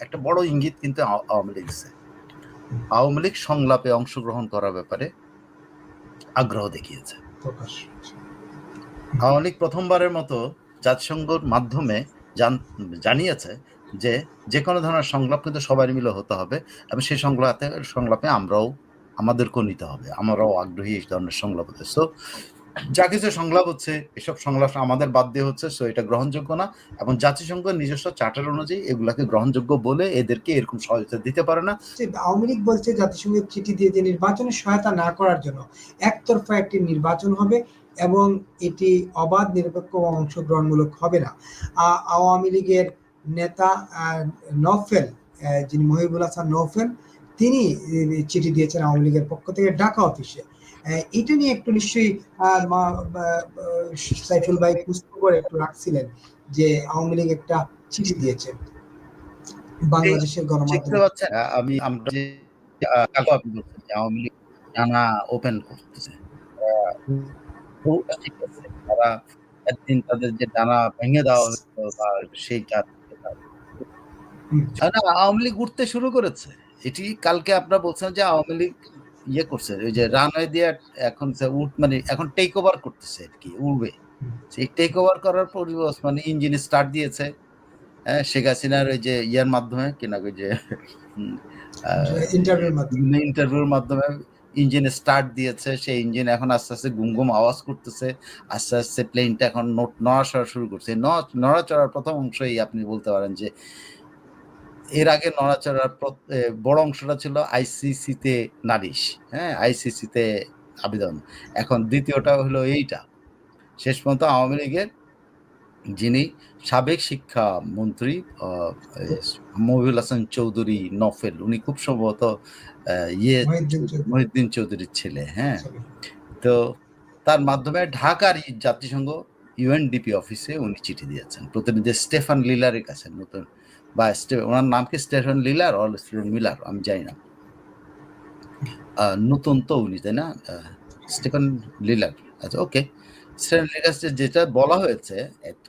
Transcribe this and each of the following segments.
একটা বড় ইঙ্গিত কিন্তু আওয়ামী লীগ। আওয়ামী লীগ সংলাপে অংশগ্রহণ করার ব্যাপারে আগ্রহ দেখিয়েছে। আওয়ামী লীগ প্রথমবারের মতো জাতিসংঘর মাধ্যমে জান- জানিয়েছে যে যে কোনো ধরনের সংলাপ কিন্তু সবাই মিলে হতে হবে এবং সেই সংলাপে সংলাপে আমরাও আমাদেরকেও নিতে হবে। আমরাও আগ্রহী এই ধরনের সংলাপ হতে। সো যা কিছু সংলাপ হচ্ছে, এসব সংলাপ আমাদের বাদ দিয়ে হচ্ছে সো এটা গ্রহণযোগ্য না এবং জাতিসংঘের নিজস্ব চার্টার অনুযায়ী এগুলাকে গ্রহণযোগ্য বলে এদেরকে এরকম সহায়তা দিতে পারে না। আওয়ামী লীগ বলছে জাতিসংঘের চিঠি দিয়ে যে নির্বাচনে সহায়তা না করার জন্য একতরফা একটি নির্বাচন হবে এবং এটি অবাধ, নিরপেক্ষ অংশগ্রহণমূলক হবে না। আওয়ামী লীগের নেতা নফেল যিনি মহিবুল হাসান নফেল তিনি চিঠি দিয়েছেন আওয়ামী লীগের পক্ষ থেকে ঢাকা অফিসে এটা নিয়ে একটু নিশ্চয়ই সাইফুল ভাই পুষ্ট করে একটু রাখছিলেন যে আওয়ামী লীগ একটা চিঠি দিয়েছে। বাংলাদেশের গণমাধ্যমে। আমি আমরা যে আওয়ামী লীগ জানা ওপেন করতেছে। তারা একদিন তাদের যে ডানা ভেঙে দেওয়া বা হুম। না আওয়ামী লীগ উঠতে শুরু করেছে। এটি কালকে আপনারা বলছেন যে আওয়ামী লীগ ইয়ে করছে ওই যে রানওয়ে দিয়ে এখন উঠ মানে এখন টেক ওভার করতেছে আর কি উড়বে। সেই টেক ওভার করার পরিবেশ মানে ইঞ্জিন স্টার্ট দিয়েছে হ্যাঁ শেখ হাসিনার ওই যে ইয়ার মাধ্যমে কিনা ওই যে ইন্টারভিউর মাধ্যমে। ইন্টারভিউর মাধ্যমে ইঞ্জিন স্টার্ট দিয়েছে সেই ইঞ্জিন এখন আস্তে আস্তে গুমগুম আওয়াজ করতেছে আস্তে আস্তে প্লেনটা এখন নোট নড়াচড়া শুরু করছে। নড়াচড়ার প্রথম অংশই আপনি বলতে পারেন যে এর আগে নড়াচড়ার বড় অংশটা ছিল আইসিসিতে নালিশ। হ্যাঁ আইসিসিতে আবেদন। এখন দ্বিতীয়টা হলো এইটা। শেষ পর্যন্ত আওয়ামী লীগের যিনি সাবেক শিক্ষা মন্ত্রী মহিবুল হাসান চৌধুরী নফেল উনি খুব সম্ভবত ইয়ে মহিউদ্দিন চৌধুরীর ছেলে হ্যাঁ। তো তার মাধ্যমে ঢাকার জাতিসংঘ ইউএনডিপি অফিসে উনি চিঠি দিয়েছেন। প্রতিনিধি স্টেফান লিলারের কাছে নতুন বা ওনার নাম কি Stefan Liller or Stefan Miller? আমি জানি না। নতুন তো উনি, তাই না? Stefan Liller. আচ্ছা ওকে। স্টেফান লিলার যেটা বলা হয়েছে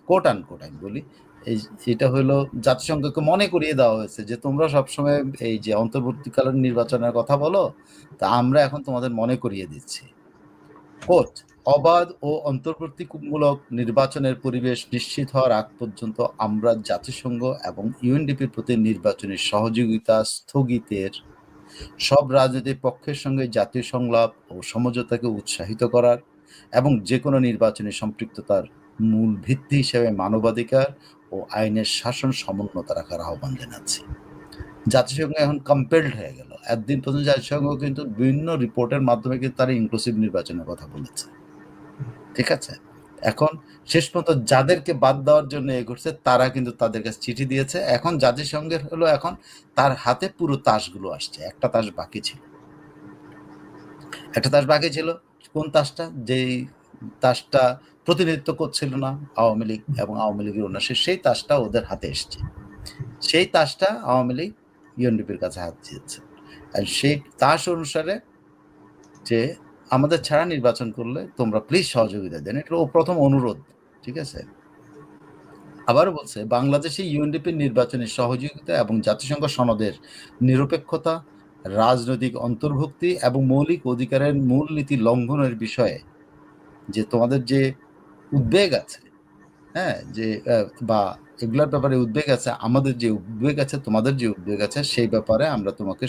কোট আন কোট আমি বলি, এই এটা হলো, জাতিসংঘকে মনে করিয়ে দেওয়া হয়েছে যে, তোমরা সবসময় এই যে, অন্তর্বর্তীকালীন নির্বাচনের কথা বলো, তা আমরা এখন তোমাদের মনে করিয়ে দিচ্ছি। কোট অবাধ ও অন্তর্বর্তীমূলক নির্বাচনের পরিবেশ নিশ্চিত হওয়ার আগ পর্যন্ত আমরা জাতিসংঘ এবং ইউএনডিপির প্রতি নির্বাচনী সহযোগিতা স্থগিতের সব রাজনৈতিক পক্ষের সঙ্গে জাতীয় সংলাপ ও সমঝোতাকে উৎসাহিত করার এবং যে কোনো নির্বাচনী সম্পৃক্ততার মূল ভিত্তি হিসেবে মানবাধিকার ও আইনের শাসন সমুন্নত রাখার আহ্বান জানাচ্ছি। জাতিসংঘ এখন কম্পেলড হয়ে গেল। একদিন পর্যন্ত জাতিসংঘ কিন্তু বিভিন্ন রিপোর্টের মাধ্যমে কিন্তু তারা ইনক্লুসিভ নির্বাচনের কথা বলেছে। ঠিক আছে? এখন শেষ পর্যন্ত যাদেরকে বাদ দেওয়ার জন্য এ করছে তারা কিন্তু তাদের কাছে চিঠি দিয়েছে। এখন জাতিসংঘের হলো এখন তার হাতে পুরো তাসগুলো আসছে। একটা তাস বাকি ছিল। একটা তাস বাকি ছিল। কোন তাসটা? যেই তাসটা প্রতিনিধিত্ব করছিল না আওয়ামী লীগ এবং আওয়ামী লীগের অন্য সেই তাসটা ওদের হাতে এসছে। সেই তাসটা আওয়ামী লীগ ইউএনডিপির কাছে হাত দিয়েছে। আর সেই তাস অনুসারে যে আমাদের ছাড়া নির্বাচন করলে তোমরা প্লিজ সহযোগিতা দেন। এটা ও প্রথম অনুরোধ, ঠিক আছে? আবার বলছে, বাংলাদেশে ইউএনডিপির নির্বাচনের সহযোগিতা এবং জাতিসংঘ সনদের নিরপেক্ষতা, রাজনৈতিক অন্তর্ভুক্তি এবং মৌলিক অধিকারের মূলনীতি লঙ্ঘনের বিষয়ে যে তোমাদের যে উদ্বেগ আছে হ্যাঁ যে বা এগুলোর ব্যাপারে উদ্বেগ আছে, আমাদের যে উদ্বেগ আছে, তোমাদের যে উদ্বেগ আছে, সেই ব্যাপারে আমরা তোমাকে,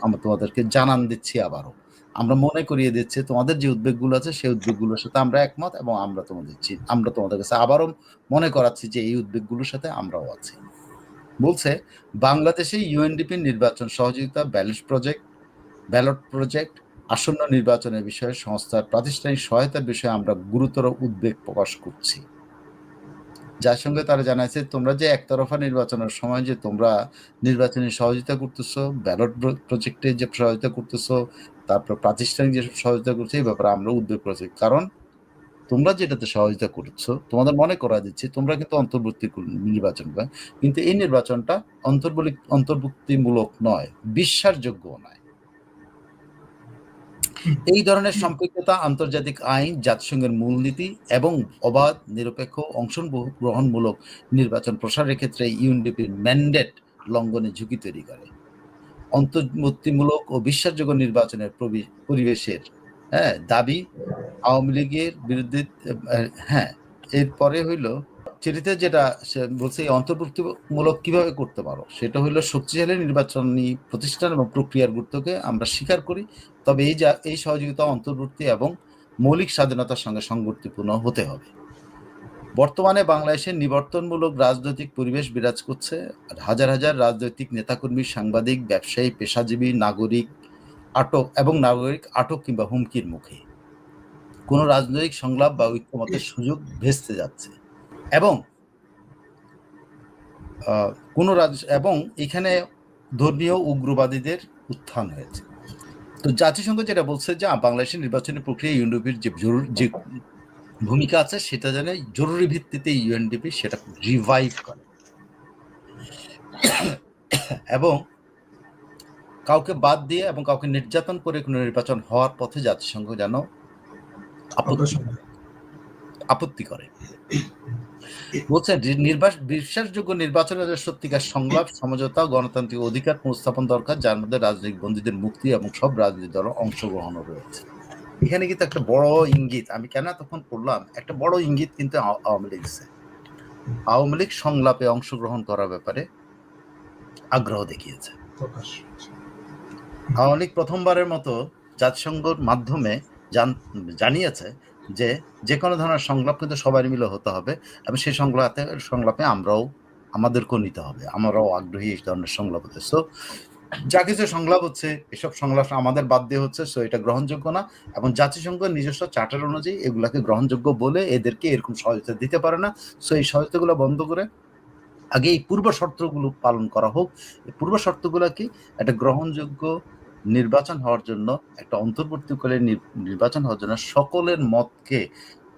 আমরা তোমাদেরকে জানান দিচ্ছি আবারও। আমরা মনে করিয়ে দিচ্ছি, তোমাদের যে উদ্বেগগুলো আছে সেই উদ্বেগগুলোর সাথে আমরা একমত এবং আমরা তোমাদের আমরা তোমাদের কাছে আবারও মনে করাচ্ছি যে এই উদ্বেগগুলোর সাথে আমরাও আছি। বলছে, বাংলাদেশে ইউএনডিপি নির্বাচন সহযোগিতা ব্যালট প্রজেক্ট ব্যালট প্রজেক্ট আসন্ন নির্বাচনের বিষয়ে সংস্থার প্রাতিষ্ঠানিক সহায়তার বিষয়ে আমরা গুরুতর উদ্বেগ প্রকাশ করছি। যার সঙ্গে তারা জানাইছে, তোমরা যে একতরফা নির্বাচনের সময় যে তোমরা নির্বাচনী সহযোগিতা করতেছো, ব্যালট প্রজেক্টে যে সহযোগিতা করতেছো তারপর প্রাতিষ্ঠানিক যেসব সহযোগিতা করছে, এই ব্যাপারে আমরা উদ্বেগ করেছি। কারণ তোমরা যেটাতে সহযোগিতা করছ, তোমাদের মনে করা দিচ্ছে, তোমরা কিন্তু অন্তর্বর্তী নির্বাচন করে কিন্তু এই নির্বাচনটা অন্তর্বলী অন্তর্ভুক্তিমূলক নয়, বিশ্বাসযোগ্য নয়। এই ধরনের সম্পৃক্ততা, আন্তর্জাতিক আইন, জাতিসংঘের মূলনীতি এবং অবাধ, নিরপেক্ষ অংশগ্রহণমূলক নির্বাচন প্রসারের ক্ষেত্রে ইউএনডিপির ম্যান্ডেট লঙ্ঘনের ঝুঁকি তৈরি করে। অন্তর্বর্তীমূলক ও বিশ্বাসযোগ্য নির্বাচনের পরিবেশের হ্যাঁ দাবি আওয়ামী লীগের বিরুদ্ধে হ্যাঁ এরপরে হইল চিঠিতে যেটা বলছে অন্তর্ভুক্তিমূলক কীভাবে করতে পারো? সেটা হইল শক্তিশালী নির্বাচনী প্রতিষ্ঠান এবং প্রক্রিয়ার গুরুত্বকে আমরা স্বীকার করি। তবে এই যা, এই সহযোগিতা অন্তর্বর্তী এবং মৌলিক স্বাধীনতার সঙ্গে সংগতিপূর্ণ হতে হবে। বর্তমানে বাংলাদেশে নিবর্তনমূলক রাজনৈতিক পরিবেশ বিরাজ করছে হাজার হাজার রাজনৈতিক নেতাকর্মী, সাংবাদিক, ব্যবসায়ী, পেশাজীবী, নাগরিক আটক এবং নাগরিক আটক কিংবা হুমকির মুখে। কোনো রাজনৈতিক সংলাপ বা ঐক্যমতের সুযোগ ভেস্তে যাচ্ছে এবং কোনো রাজ, এবং এখানে ধর্মীয় উগ্রবাদীদের উত্থান হয়েছে। তো জাতিসংঘ যেটা বলছে যে বাংলাদেশের নির্বাচনী প্রক্রিয়া ইউএনডিপির যে জরুরি, যে ভূমিকা আছে সেটা যেন জরুরি ভিত্তিতে ইউএনডিপি সেটা রিভাইভ করে। এবং কাউকে বাদ দিয়ে এবং কাউকে নির্যাতন করে কোনো নির্বাচন হওয়ার পথে জাতিসংঘ যেন আপত্তি করে। বলছেন বিশ্বাসযোগ্য নির্বাচনের সত্যিকার সংলাপ সমঝোতা গণতান্ত্রিক অধিকার পুনঃস্থাপন দরকার যার মধ্যে রাজনৈতিক বন্দীদের মুক্তি এবং সব রাজনৈতিক দল অংশগ্রহণও রয়েছে। এখানে কিন্তু একটা বড় ইঙ্গিত আমি কেন তখন পড়লাম একটা বড় ইঙ্গিত কিন্তু আওয়ামী লীগ। আওয়ামী লীগ সংলাপে অংশগ্রহণ করার ব্যাপারে আগ্রহ দেখিয়েছে। আওয়ামী লীগ প্রথমবারের মতো জাতিসংঘর মাধ্যমে জান- জানিয়েছে যে যে কোনো ধরনের সংলাপ কিন্তু সবাই মিলে হতে হবে এবং সেই সংলাপে সংলাপে আমরাও আমাদেরকেও নিতে হবে। আমরাও আগ্রহী এই ধরনের সংলাপ হতে। সো যা কিছু সংলাপ হচ্ছে, এসব সংলাপ আমাদের বাদ দিয়ে হচ্ছে সো এটা গ্রহণযোগ্য না। এবং জাতিসংঘ নিজস্ব চার্টার অনুযায়ী এগুলাকে গ্রহণযোগ্য বলে এদেরকে এরকম সহায়তা দিতে পারে না। সো এই সহায়তাগুলো বন্ধ করে আগে এই পূর্ব শর্তগুলো পালন করা হোক। এই পূর্ব শর্তগুলো কি? একটা গ্রহণযোগ্য নির্বাচন হওয়ার জন্য, একটা অন্তর্বর্তীকালে নির- নির্বাচন হওয়ার জন্য সকলের মতকে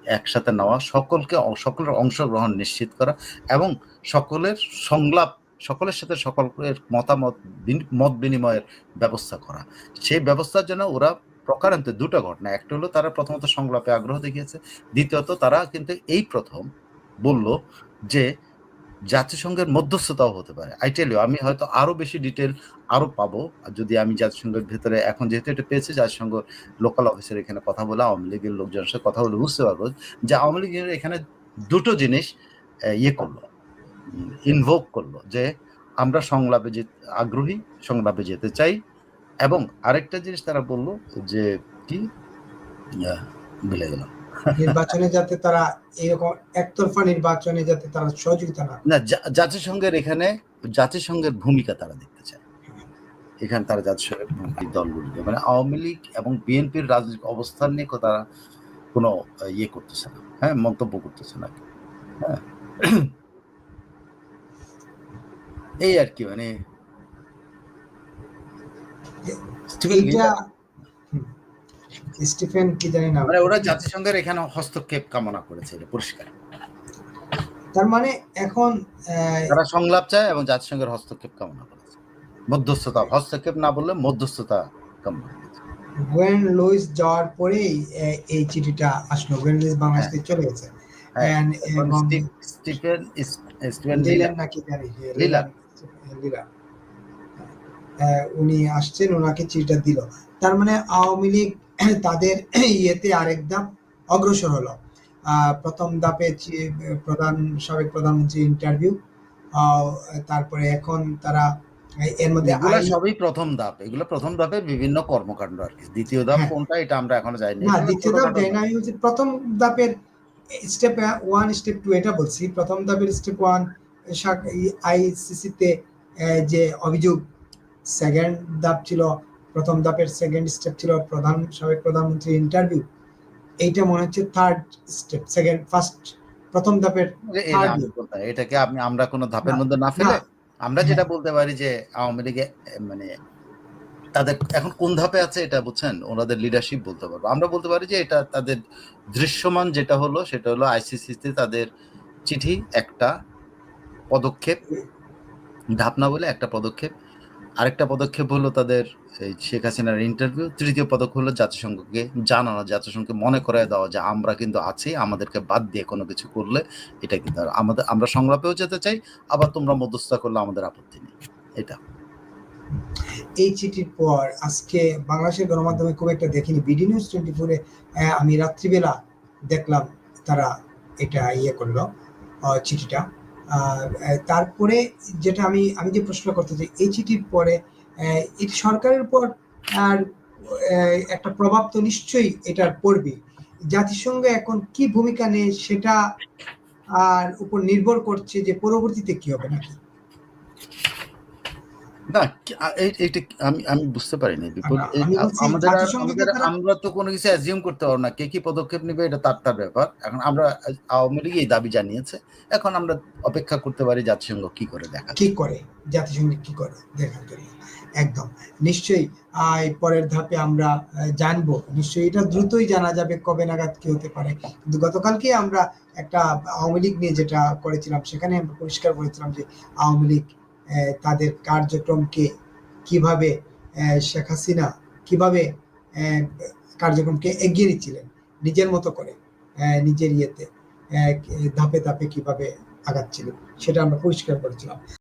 একসাথে নেওয়া, সকলকে, সকলের অংশগ্রহণ নিশ্চিত করা এবং সকলের সংলাপ সকলের সাথে সকলের মতামত মত বিনিময়ের ব্যবস্থা করা। সেই ব্যবস্থার জন্য ওরা প্রকারান্তে দুটো ঘটনা। একটা হলো, তারা প্রথমত সংলাপে আগ্রহ দেখিয়েছে। দ্বিতীয়ত, তারা কিন্তু এই প্রথম বলল যে, জাতিসংঘের মধ্যস্থতাও হতে পারে। আই টেল আমি হয়তো আরও বেশি ডিটেল আরও পাবো। যদি আমি জাতিসংঘের ভেতরে, এখন যেহেতু এটা পেয়েছি, জাতিসংঘ লোকাল অফিসের এখানে কথা বলে, আওয়ামী লীগের লোকজনের সাথে কথা বলে বুঝতে পারব যে, আওয়ামী লীগের এখানে দুটো জিনিস ইয়ে করল। ইনভোক করল যে আমরা সংলাপে যে আগ্রহী সংলাপে যেতে চাই এবং আরেকটা জিনিস তারা বলল যে কি? ভুলে গেলাম। নির্বাচনে যাতে তারা এরকম একতরফা নির্বাচনে যাতে তারা সহযোগিতা না না জাতিসংঘের এখানে জাতিসংঘের ভূমিকা তারা দেখতে চায়। এখানে তারা জাতিসংঘের দলগুলিকে মানে আওয়ামী লীগ এবং বিএনপির রাজনৈতিক অবস্থান নিয়ে তারা কোনো ইয়ে করতেছে না হ্যাঁ মন্তব্য করতেছে না। হ্যাঁ। এই আর কি মানে স্টিফেন কি জানি না। মানে ওরা জাতিসংঘের এখানে হস্তক্ষেপ কামনা করেছে এটা পরিষ্কার। তার মানে এখন তারা সংলাপ চায় এবং জাতিসংঘের হস্তক্ষেপ কামনা করেছে। মধ্যস্থতা হস্তক্ষেপ না বললে মধ্যস্থতা কামনা লুইস যাওয়ার পরেই এই চিঠিটা আসলো। লুইস বাংলাদেশ থেকে চলে গেছে। হ্যাঁ, স্টিফেন স্টিফেন লিলান নাকি জানি। হ্যাঁ, লিলান। লিলান। উনি আসছেন ওনাকে চিঠিটা দিল। তার মানে আওয়ামী লীগ তাদের ইয়েতে আরেক ধাপ অগ্রসর হলো। প্রথম ধাপে প্রধান সাবেক প্রধানমন্ত্রী ইন্টারভিউ তারপরে এখন তারা এর মধ্যে সবই প্রথম ধাপ। এগুলো প্রথম ধাপে বিভিন্ন কর্মকাণ্ড আর কি। দ্বিতীয় ধাপ হ্যাঁ। কোনটা এটা আমরা এখনও যাইনি। না দ্বিতীয় ধাপ দেয় না প্রথম ধাপের স্টেপ ওয়ান স্টেপ টু এটা বলছি। প্রথম ধাপের স্টেপ ওয়ান আইসিসি তে আহ, যে অভিযোগ সেকেন্ড ধাপ ছিল প্রথম ধাপের সেকেন্ড স্টেপ ছিল প্রধান সাবেক প্রধানমন্ত্রী ইন্টারভিউ এইটা মনে হচ্ছে থার্ড স্টেপ সেকেন্ড ফার্স্ট প্রথম ধাপের হয়। এটাকে আপনি আমরা কোনো ধাপের মধ্যে না ফেলে আমরা যেটা বলতে পারি যে আওয়ামী লীগে মানে তাদের এখন কোন ধাপে আছে এটা বুঝছেন? ওনাদের লিডারশিপ বলতে পারব। আমরা বলতে পারি যে এটা তাদের দৃশ্যমান যেটা হলো সেটা হলো আইসিসিতে তাদের চিঠি একটা পদক্ষেপ ধাপ না বলে একটা পদক্ষেপ। আরেকটা পদক্ষেপ হলো তাদের এই শেখ হাসিনার ইন্টারভিউ তৃতীয় পদক্ষেপ হলো জাতিসংঘকে জানানো, জাতিসংঘকে মনে করায় দেওয়া যে আমরা কিন্তু আছি, আমাদেরকে বাদ দিয়ে কোনো কিছু করলে এটা কিন্তু আমাদের, আমরা সংলাপেও যেতে চাই, আবার তোমরা মধ্যস্থতা করলে আমাদের আপত্তি নেই। এটা। এই চিঠির পর আজকে বাংলাদেশের গণমাধ্যমে খুব একটা দেখিনি। বিডি নিউজ টোয়েন্টি ফোরে আমি রাত্রিবেলা দেখলাম তারা এটা ইয়ে করল চিঠিটা। তারপরে যেটা আমি আমি যে প্রশ্ন করতে চাই এই চিঠির পরে এটি সরকারের উপর আর একটা প্রভাব তো নিশ্চয়ই এটার পড়বে জাতিসংঘ এখন কি ভূমিকা নেয় সেটা আর উপর নির্ভর করছে যে পরবর্তীতে কি হবে নাকি? না এইটা আমি আমি বুঝতে পারিনি বলছি আমাদের আমাদের আমরা তো কোনো কিছু অ্যাজিউম করতে পারব না। কে কি পদক্ষেপ নেবে এটা তার তার ব্যাপার। এখন আমরা আওয়ামী লীগ এই দাবি জানিয়েছে। এখন আমরা অপেক্ষা করতে পারি জাতিসংঘ কি করে দেখা কি করে? জাতিসংঘ কি করে দেখার জন্য। একদম। নিশ্চয়ই পরের ধাপে আমরা জানব। নিশ্চয়ই এটা দ্রুতই জানা যাবে কবে নাগাদ কি হতে পারে। কিন্তু গতকালকে আমরা একটা আওয়ামী লীগ নিয়ে যেটা করেছিলাম সেখানে আমরা পরিষ্কার করেছিলাম যে আওয়ামী লীগ তাদের কার্যক্রমকে কীভাবে শেখ হাসিনা কীভাবে কার্যক্রমকে এগিয়ে নিচ্ছিলেন, নিজের মতো করে নিজের ইয়েতে ধাপে ধাপে কীভাবে আগাচ্ছিল সেটা আমরা পরিষ্কার করেছিলাম।